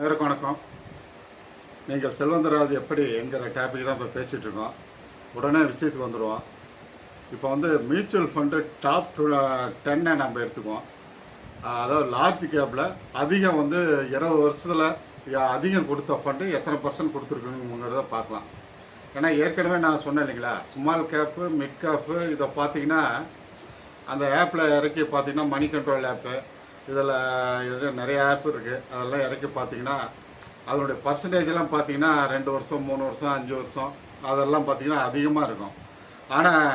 நேருக்கு வணக்கம். நீங்கள் செல்வந்தராஜ் எப்படி என்கிற டாபிக் தான் இப்போ பேசிகிட்டு இருக்கோம் உடனே விஷயத்துக்கு வந்துடுவோம் இப்போ வந்து மியூச்சுவல் ஃபண்டு டாப் டென்னை நம்ம எடுத்துக்குவோம். அதாவது லார்ஜ் கேப்பில் அதிகம் வந்து இருபது வருஷத்தில் அதிகம் கொடுத்த ஃபண்டு எத்தனை பர்சன்ட் கொடுத்துருக்குங்கிறத பார்க்கலாம். ஏன்னா ஏற்கனவே நான் சொன்னேன் இல்லைங்களா? ஸ்மால் கேப்பு மிட் கேப்பு இதை பார்த்தீங்கன்னா அந்த ஆப்பில் இறக்கி பார்த்தீங்கன்னா மணி கண்ட்ரோல் ஆப்பு இதில் இதில் நிறைய ஆப் இருக்குது அதெல்லாம் இறக்கி பார்த்தீங்கன்னா அதனுடைய பர்சன்டேஜ்லாம் பார்த்தீங்கன்னா ரெண்டு வருஷம் மூணு வருஷம் அஞ்சு வருஷம் அதெல்லாம் பார்த்தீங்கன்னா அதிகமாக இருக்கும். ஆனால்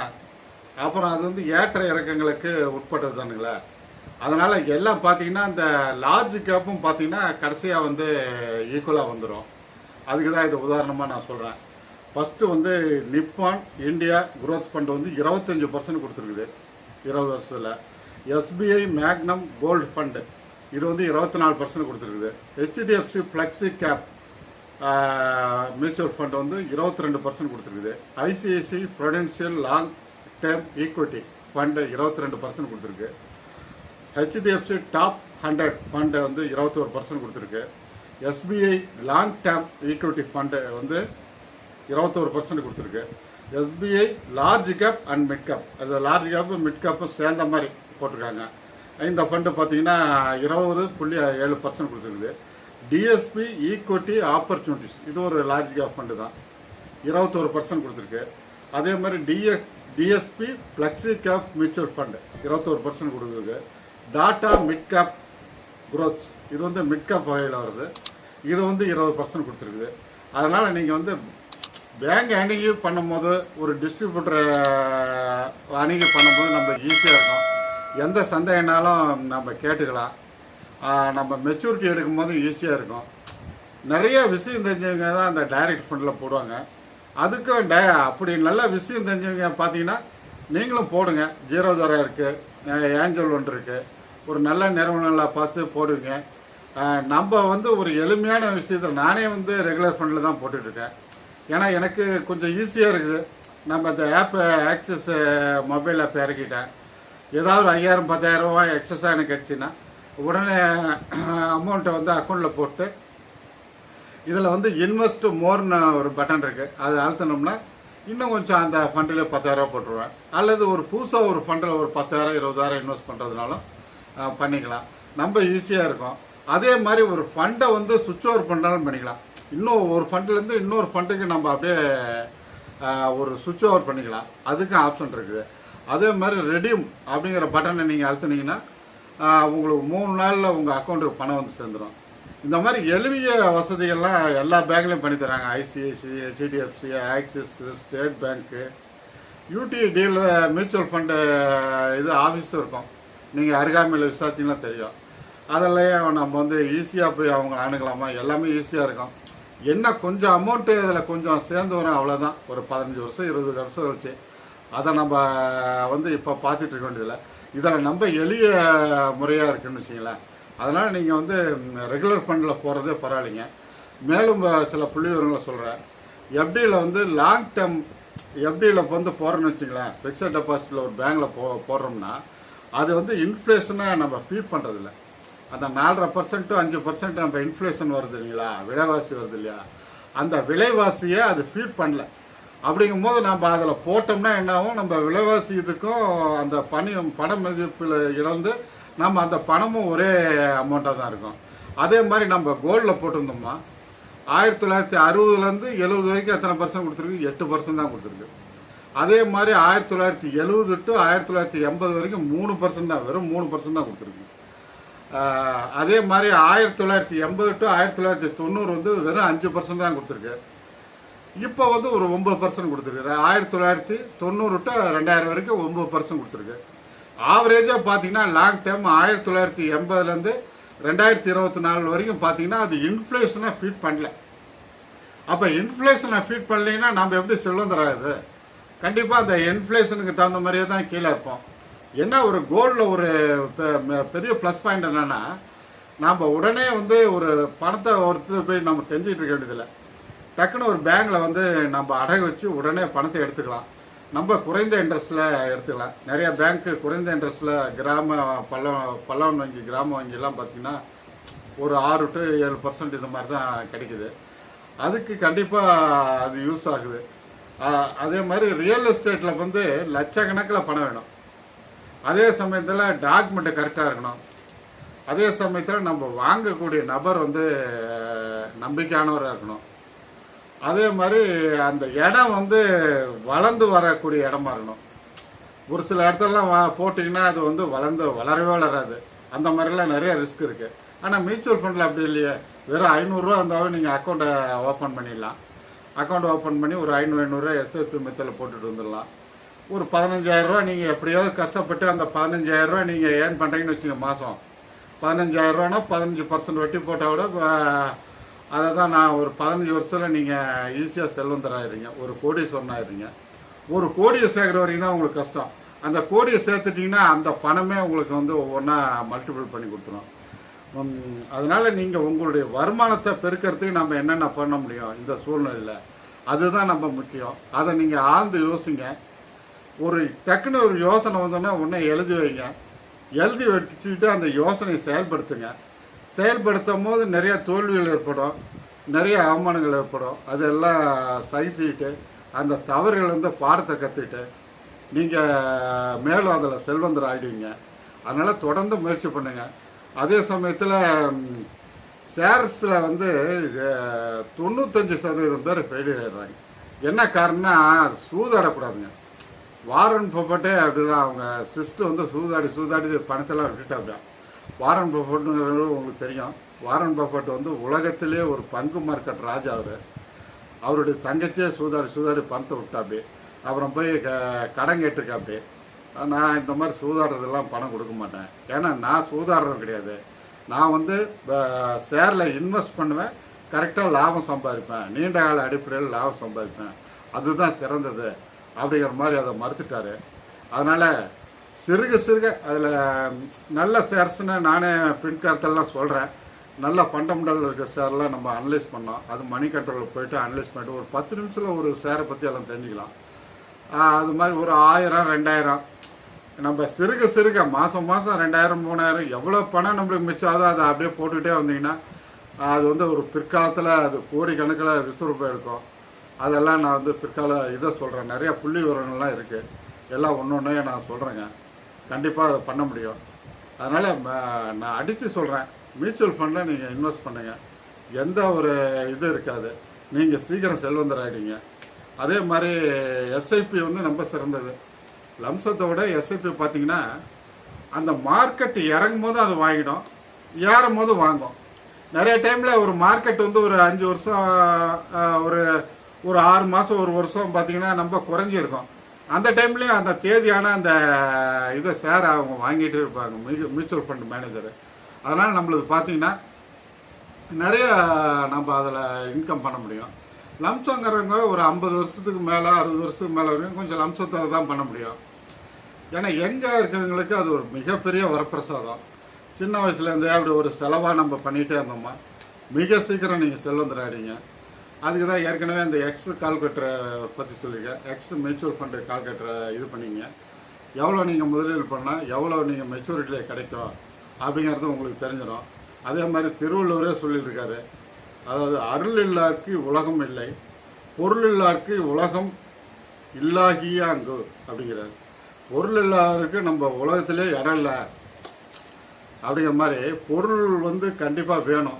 அப்புறம் அது வந்து ஏற்ற இறக்கங்களுக்கு உட்பட்டது தானுங்களே. அதனால் எல்லாம் பார்த்தீங்கன்னா இந்த லார்ஜ் கேப்பும் பார்த்தீங்கன்னா கடைசியாக வந்து ஈக்குவலாக வந்துடும் அதுக்கு தான் இது உதாரணமாக நான் சொல்கிறேன் ஃபஸ்ட்டு வந்து நிப்பான் இந்தியா குரோத் ஃபண்ட் வந்து இருபத்தஞ்சி பர்சன்ட் கொடுத்துருக்குது. இருபது வருஷத்தில். எஸ்பிஐ மேக்னம் கோல்டு ஃபண்டு இது வந்து இருபத்தி நாலு பர்சன்ட் கொடுத்துருக்குது HDFC flexi cap mutual fund வந்து இருபத்தி ரெண்டு பர்சன்ட் கொடுத்துருக்குது ICICI prudential long term equity fund இருபத்தி ரெண்டு பர்சன்ட் கொடுத்துருக்கு. ஹெச்டிஎஃப்சி டாப் ஹண்ட்ரட் ஃபண்டை வந்து இருபத்தோரு பர்சன்ட் கொடுத்துருக்கு. SBI long term equity fund வந்து இருபத்தோரு பர்சன்ட் கொடுத்துருக்கு. SBI large cap and mid cap அது லார்ஜ் கேப்பும் மிட் கேப்பும் சேர்ந்த மாதிரி. போட்டிருக்காங்க. இந்த ஃபண்டு பார்த்தீங்கன்னா இருபது புள்ளி ஏழு பர்சன்ட் கொடுத்துருக்குது. டிஎஸ்பி ஈக்விட்டி ஆப்பர்ச்சுனிட்டிஸ் இது ஒரு லார்ஜ் கேப் ஃபண்டு தான். இருபத்தோரு பர்சன்ட் கொடுத்துருக்கு. அதே மாதிரி DS DSP flexi cap mutual fund இருபத்தோரு பர்சன்ட் கொடுக்குது டாட்டா மிட் கேப் குரோத் இது வந்து மிட் கேப் வகையில் வருது. இது வந்து இருபது பர்சன்ட் கொடுத்துருக்குது. அதனால் நீங்கள் வந்து பேங்க் அணுகி பண்ணும்போது ஒரு டிஸ்ட்ரிபியூட்டரை அணுகி பண்ணும்போது நம்மளுக்கு ஈஸியாக இருக்கும். எந்த சந்தேகனாலும் நம்ம கேட்டுக்கலாம். நம்ம மெச்சூரிட்டி எடுக்கும்போது ஈஸியாக இருக்கும். நிறைய விஷயம் தெரிஞ்சவங்க தான் அந்த டைரக்ட் ஃபண்டில் போடுவாங்க. அதுக்கும் டே அப்படி நல்ல விஷயம் தெரிஞ்சவங்க பார்த்தீங்கன்னா நீங்களும் போடுங்க. ஜீரோ தர இருக்குது ஏஞ்சல் ஒன்று இருக்குது ஒரு நல்ல நிறுவனங்களை பார்த்து போடுவீங்க. நம்ம வந்து ஒரு எளிமையான விஷயத்தில் நானே வந்து ரெகுலர் ஃபண்டில் தான் போட்டுட்ருக்கேன் ஏன்னா எனக்கு கொஞ்சம் ஈஸியாக இருக்குது. நம்ம இந்த ஆப்பை ஆக்சஸ் மொபைல் ஆப் இறக்கிட்டேன் ஏதாவது ஒரு ஐயாயிரம் பத்தாயிரம் ரூபாய் எக்ஸஸாக எனக்கு கிடச்சின்னா உடனே அமௌண்ட்டை வந்து அக்கௌண்ட்டில் போட்டு இதில் வந்து இன்வெஸ்ட் மோர்னு ஒரு பட்டன் இருக்குது அது அழுத்தினோம்னா இன்னும் கொஞ்சம் அந்த ஃபண்டில் பத்தாயிரம் போட்டுருவேன். அல்லது ஒரு புதுசாக ஒரு ஃபண்டில் ஒரு பத்தாயிரம் இருபதாயிரம் இன்வெஸ்ட் பண்ணுறதுனாலும் பண்ணிக்கலாம். நம்ம ஈஸியாக இருக்கும். அதே மாதிரி ஒரு ஃபண்டை வந்து சுவிட்ச் ஓவர் பண்ணாலும் பண்ணிக்கலாம். இன்னும் ஒரு ஃபண்ட்லேருந்து இன்னொரு ஃபண்டுக்கு நம்ம அப்படியே ஒரு சுவிட்ச் ஓவர் பண்ணிக்கலாம். அதுக்கும் ஆப்ஷன் இருக்குது. அதே மாதிரி ரெடியூம் அப்படிங்கிற பட்டனை நீங்கள் அழுத்துனீங்கன்னா உங்களுக்கு மூணு நாளில் உங்கள் அக்கௌண்ட்டுக்கு பணம் வந்து சேர்ந்துடும் இந்த மாதிரி எளிய வசதிகள்லாம் எல்லா பேங்க்லையும் பண்ணித்தராங்க ICICI HDFC Axis State bank யூடிஐடியில் mutual fund இது ஆஃபீஸும் இருக்கும். நீங்கள் அருகாமையில் விசாரிச்சிங்கன்னா தெரியும். அதெல்லாம் நம்ம வந்து ஈஸியாக போய் அவங்க அணுகலாமா? எல்லாமே ஈஸியாக இருக்கும். என்ன கொஞ்சம் அமௌண்ட்டு இதில் கொஞ்சம் சேர்ந்து வரும் அவ்வளோதான் ஒரு பதினஞ்சு வருஷம் இருபது வருஷம் கழிச்சு. அதை நம்ம வந்து இப்போ பார்த்துட்டு இருக்க வேண்டியதில்லை. இதில் நம்ம எளிய முறையாக இருக்குன்னு வச்சிங்களேன் அதனால் நீங்கள் வந்து ரெகுலர் ஃபண்டில் போகிறதே பரவாயில்லைங்க. மேலும் சில புள்ளி விவரங்களை சொல்கிறேன் எஃப்டியில் வந்து லாங் டேர்ம் எஃப்டியில் வந்து போகிறோன்னு வச்சுங்களேன் ஃபிக்ஸட் டெபாசிட்டில் ஒரு பேங்கில் போ போடுறோம்னா அது வந்து இன்ஃப்ளேஷனை நம்ம ஃபீட் பண்ணுறதில்ல அந்த நாலரை பர்சன்ட்டு அஞ்சு பர்சன்ட் நம்ம இன்ஃப்ளேஷன் வருது இல்லைங்களா? விலைவாசி வருது இல்லையா? அந்த விலைவாசியை அது ஃபீட் பண்ணல. அப்படிங்கும்போது நம்ம அதில் போட்டோம்னா என்னாகும்? நம்ம விலைவாசி இதுக்கும் அந்த பணி பண மதிப்பில் இழந்து நம்ம அந்த பணமும் ஒரே அமௌண்ட்டாக தான் இருக்கும். அதே மாதிரி நம்ம கோல்டில் போட்டிருந்தோம்னா ஆயிரத்தி தொள்ளாயிரத்தி அறுபதுலேருந்து எழுபது வரைக்கும் எத்தனை பர்சன்ட் கொடுத்துருக்கு? எட்டு பர்சன்ட் தான் கொடுத்துருக்கு. அதே மாதிரி ஆயிரத்தி தொள்ளாயிரத்தி எழுபது டு ஆயிரத்தி தொள்ளாயிரத்தி எண்பது வரைக்கும் மூணு பர்சன்ட் தான் வெறும் மூணு பர்சன்ட் தான் கொடுத்துருக்கு. அதே மாதிரி ஆயிரத்தி தொள்ளாயிரத்தி எண்பது டு ஆயிரத்தி தொள்ளாயிரத்தி தொண்ணூறு வந்து வெறும் அஞ்சு பர்சன்ட் தான் கொடுத்துருக்கு. இப்போ வந்து ஒரு ஒன்பது பர்சன்ட் கொடுத்துருக்கு ஆயிரத்தி தொள்ளாயிரத்தி தொண்ணூறு டு ரெண்டாயிரம் வரைக்கும் ஒன்பது பர்சன்ட் கொடுத்துருக்கு. ஆவரேஜாக பார்த்தீங்கன்னா லாங் டேர்ம் ஆயிரத்தி தொள்ளாயிரத்தி எண்பதுலேருந்து ரெண்டாயிரத்தி இருபத்தி நாலு வரைக்கும் பார்த்தீங்கன்னா அது இன்ஃப்ளேஷனை ஃபீட் பண்ணல. அப்போ இன்ஃப்ளேஷனை ஃபீட் பண்ணலைன்னா நம்ம எப்படி செல்வந்தராகுது கண்டிப்பாக அந்த இன்ஃப்ளேஷனுக்கு தகுந்த மாதிரியே தான் கீழே இருப்போம். என்ன ஒரு கோல்டில் ஒரு பெ- பெரிய ப்ளஸ் பாயிண்ட் என்னன்னா நாம் உடனே வந்து ஒரு பணத்தை ஒருத்தர் போய் நம்ம தெரிஞ்சிட்டு இருக்க வேண்டியதில்லை. டக்குன்னு ஒரு பேங்கில் வந்து நம்ம அடகு வச்சு உடனே பணத்தை எடுத்துக்கலாம். நம்ம குறைந்த இன்ட்ரெஸ்ட்டில் எடுத்துக்கலாம். நிறைய பேங்க்கு குறைந்த இன்ட்ரெஸ்ட்டில் கிராம பல்ல பல்லவன் வங்கி கிராம வங்கிலாம் பார்த்தீங்கன்னா ஒரு ஆறு டு ஏழு பர்சன்ட் இந்த மாதிரி தான் கிடைக்குது. அதுக்கு கண்டிப்பாக அது யூஸ் ஆகுது. அதே மாதிரி ரியல் எஸ்டேட்டில் வந்து லட்சக்கணக்கில் பணம் வேணும். அதே சமயத்தில் டாக்குமெண்ட்டு கரெக்டாக இருக்கணும். அதே சமயத்தில் நம்ம வாங்கக்கூடிய நபர் வந்து நம்பிக்கையானவராக இருக்கணும். அதே மாதிரி அந்த இடம் வந்து வளர்ந்து வரக்கூடிய இடமா இருக்கணும். ஒரு சில இடத்துலலாம் வா போட்டிங்கன்னா அது வந்து வளர்ந்து வளரவே வளராது. அந்த மாதிரிலாம் நிறைய ரிஸ்க் இருக்குது ஆனால் மியூச்சுவல் ஃபண்டில் அப்படி இல்லையே. வெறும் ஐநூறுரூவா இருந்தாலும் நீங்கள் அக்கௌண்ட்டை ஓப்பன் பண்ணிடலாம். அக்கௌண்ட் ஓப்பன் பண்ணி ஒரு ஐநூறு ஐநூறுரூவா எஸ்எஃபி மெத்தில் போட்டுட்டு வந்துடலாம். ஒரு பதினஞ்சாயிரரூவா நீங்கள் எப்படியாவது கஷ்டப்பட்டு அந்த பதினஞ்சாயிரரூவா நீங்கள் ஏர்ன் பண்ணுறீங்கன்னு வச்சுங்க மாதம் பதினஞ்சாயிரரூவானா பதினஞ்சு பர்சன்ட் வட்டி போட்டால் கூட அதை தான் நான் ஒரு பதினஞ்சு வருஷத்தில் நீங்கள் ஈஸியாக செல்வந்தராயிருங்க ஒரு கோடி சொன்னாயிருங்க ஒரு கோடியை சேர்க்குற வரைக்கும் தான் உங்களுக்கு கஷ்டம். அந்த கோடியை சேர்த்துட்டிங்கன்னா அந்த பணமே உங்களுக்கு வந்து ஒவ்வொன்றா மல்டிபிள் பண்ணி கொடுத்துரும். அதனால் நீங்கள் உங்களுடைய வருமானத்தை பெருக்கிறதுக்கு நம்ம என்னென்ன பண்ண முடியும் இந்த சூழ்நிலையில்? அதுதான் நம்ம முக்கியம். அதை நீங்கள் ஆழ்ந்து யோசிங்க. ஒரு டக்குன்னு ஒரு யோசனை வந்தோன்னா உடனே எழுதி வைங்க. எழுதி வச்சுக்கிட்டு அந்த யோசனையை செயல்படுத்துங்க. செயல்படுத்தும் போது நிறைய தோல்விகள் ஏற்படும் நிறைய அவமானங்கள் ஏற்படும். அதெல்லாம் சகிச்சுக்கிட்டு அந்த தவறுகள் வந்து பாடத்தை கற்றுக்கிட்டு நீங்கள் மேலும் அதில் செல்வந்தர் ஆகிடுவீங்க அதனால் தொடர்ந்து முயற்சி பண்ணுங்கள் அதே சமயத்தில் ஷேர்ஸில் வந்து தொண்ணூத்தஞ்சு சதவீதம் பேர் ஃபெயிலியர் ஆகிடுறாங்க என்ன காரணம்னா சூதாடக்கூடாதுங்க. வாரன் பப்பட்டே அப்படி தான் அவங்க சிஸ்டம் வந்து சூதாடி சூதாடி பணத்தெல்லாம் விட்டுட்டாங்க வாரன் பஃபட்டுங்கிறது உங்களுக்கு தெரியும். வாரன் பஃபட் வந்து உலகத்திலே ஒரு பங்கு மார்க்கெட் ராஜா அவர். அவருடைய தங்கச்சியே சூதாடி சூதாடி பணத்தை விட்டாப்பி அப்புறம் போய் க கடன் கேட்டிருக்காப்பி நான் இந்த மாதிரி சூதாடுறதெல்லாம் பணம் கொடுக்க மாட்டேன். ஏன்னா நான் சூதாடுறது கிடையாது. நான் வந்து ஷேரில் இன்வெஸ்ட் பண்ணுவேன். கரெக்டாக லாபம் சம்பாதிப்பேன். நீண்ட கால அடிப்படையில் லாபம் சம்பாதிப்பேன். அதுதான் சிறந்தது. அப்படிங்கிற மாதிரி அதை மறுத்துட்டாரு. அதனால் சிறுக சிறுக அதில் நல்ல ஷேர்ஸ்னு நானே பின்கார்த்தெல்லாம் சொல்கிறேன் நல்ல ஃபண்டமெண்டல் இருக்க ஷேர்லாம் நம்ம அனலைஸ் பண்ணோம் அது மணி கண்ட்ரோலில் போயிட்டு அனலைஸ் பண்ணிட்டு ஒரு பத்து நிமிஷத்தில் ஒரு ஷேரை பற்றி எல்லாம் தெரிஞ்சுக்கலாம். அது மாதிரி ஒரு ஆயிரம் ரெண்டாயிரம். நம்ம சிறுக சிறுக மாதம் மாதம் ரெண்டாயிரம் மூணாயிரம் எவ்வளோ பணம் நம்மளுக்கு மிச்சம் அதை அப்படியே போட்டுக்கிட்டே வந்தீங்கன்னா அது வந்து ஒரு பிற்காலத்தில் அது கோடி கணக்கில் விசுறுப்பு எடுக்கும் அதெல்லாம் நான் வந்து பிற்கால இதை சொல்கிறேன் நிறைய புள்ளி விவரங்கள்லாம் இருக்குது எல்லாம் ஒன்று ஒன்றே நான் சொல்கிறேங்க கண்டிப்பாக அதை பண்ண முடியும். அதனால் நான் அடித்து சொல்கிறேன் மியூச்சுவல் ஃபண்டில் நீங்கள் இன்வெஸ்ட் பண்ணுங்கள் எந்த ஒரு இது இருக்காது. நீங்கள் சீக்கிரம் செல்வந்தராகிடுங்க அதே மாதிரி எஸ்ஐபி வந்து ரொம்ப சிறந்தது. லம்சத்தை விட எஸ்ஐபி பார்த்தீங்கன்னா அந்த மார்க்கெட் இறங்கும் போது அது வாங்கிடும். ஏறும் போது வாங்கும். நிறைய டைமில் ஒரு மார்க்கெட் வந்து ஒரு அஞ்சு வருஷம் ஒரு ஒரு ஆறு மாதம் ஒரு வருஷம் பார்த்தீங்கன்னா ரொம்ப குறைஞ்சிருக்கும். அந்த டைம்லேயும் அந்த தேதியான அந்த இதை ஷேர் அவங்க வாங்கிட்டு இருப்பாங்க. மியூச்சுவல் ஃபண்ட் மேனேஜர் அதனால் நம்மளுக்கு பார்த்தீங்கன்னா நிறைய நம்ம அதில் இன்கம் பண்ண முடியும். லம்சங்கிறவங்க ஒரு ஐம்பது வருஷத்துக்கு மேலே அறுபது வருஷத்துக்கு மேலே வரைக்கும் கொஞ்சம் லம்சத்தை தான் பண்ண முடியும். ஏன்னா எங்கே இருக்கிறவங்களுக்கு அது ஒரு மிகப்பெரிய வரப்பிரசாதம். சின்ன வயசுலேருந்தே அப்படி ஒரு செலவாக நம்ம பண்ணிகிட்டே இருந்தோம்மா மிக சீக்கிரம் நீங்கள் செல்வந்துடாதீங்க அதுக்கு தான் ஏற்கனவே இந்த எக்ஸ் கால்குலேட்டரை பற்றி சொல்லியிருக்கேன் எக்ஸ் மியூச்சுவல் ஃபண்டு கால்குலேட்டரை இது பண்ணிங்க. எவ்வளோ நீங்கள் முதலீடு பண்ணால் எவ்வளோ நீங்கள் மெச்சூரிட்டியில் கிடைக்கும் அப்படிங்கிறது உங்களுக்கு தெரிஞ்சிடும். அதே மாதிரி திருவள்ளுவரே சொல்லியிருக்காரு. அதாவது அருள் இல்லாருக்கு உலகம் இல்லை பொருள் இல்லாருக்கு உலகம் இல்லாகியாங்கு அப்படிங்கிறார். பொருள் இல்லாதவருக்கு நம்ம உலகத்திலே இடம் இல்லை. அப்படிங்கிற மாதிரி பொருள் வந்து கண்டிப்பாக வேணும்.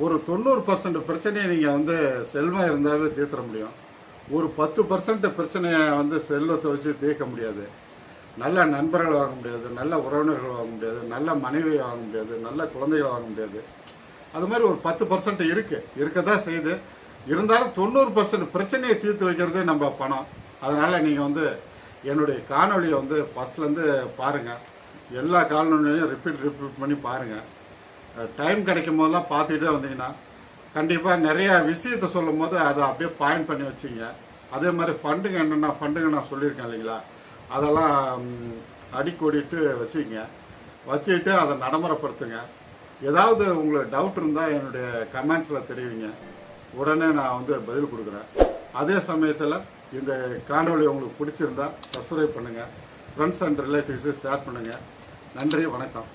ஒரு தொண்ணூறு பர்சன்ட் பிரச்சனையை நீங்கள் வந்து செல்வம் இருந்தாலே தீர்த்துற முடியும். ஒரு பத்து பர்சன்ட் பிரச்சனையை வந்து செல்வத்தை வச்சு தீர்க்க முடியாது. நல்ல நண்பர்கள் வாங்க முடியாது நல்ல உறவினர்கள் வாங்க முடியாது நல்ல மனைவி வாங்க முடியாது நல்ல குழந்தைகள் வாங்க முடியாது. அது மாதிரி ஒரு பத்து பர்சன்ட் இருக்குது இருக்க. தான் செய்யுது. இருந்தாலும் தொண்ணூறு பர்சன்ட் பிரச்சனையை தீர்த்து வைக்கிறது நம்ம பணம். அதனால் நீங்கள் வந்து என்னுடைய காணொளியை வந்து ஃபஸ்ட்லேருந்து பாருங்கள் எல்லா காணொலியும் ரிப்பீட் ரிப்பீட் பண்ணி பாருங்கள் டைம் கிடைக்கும் போதெல்லாம் பார்த்துக்கிட்டே வந்தீங்கன்னா கண்டிப்பாக நிறையா விஷயத்த சொல்லும் போது அதை அப்படியே பாயிண்ட் பண்ணி வச்சுங்க. அதே மாதிரி ஃபண்டுங்க என்னென்ன ஃபண்டுங்க நான் சொல்லியிருக்கேன் இல்லைங்களா? அதெல்லாம் அடிக்கோடிட்டு வச்சுக்கிங்க வச்சுக்கிட்டு அதை நடைமுறைப்படுத்துங்க. ஏதாவது உங்களுக்கு டவுட் இருந்தால் என்னுடைய கமெண்ட்ஸில் தெரிவிங்க. உடனே நான் வந்து பதில் கொடுக்குறேன். அதே சமயத்தில் இந்த காணொலி உங்களுக்கு பிடிச்சிருந்தா சப்ஸ்கிரைப் பண்ணுங்கள் ஃப்ரெண்ட்ஸ் அண்ட் ரிலேட்டிவ்ஸு ஷேர் பண்ணுங்கள் நன்றி வணக்கம்.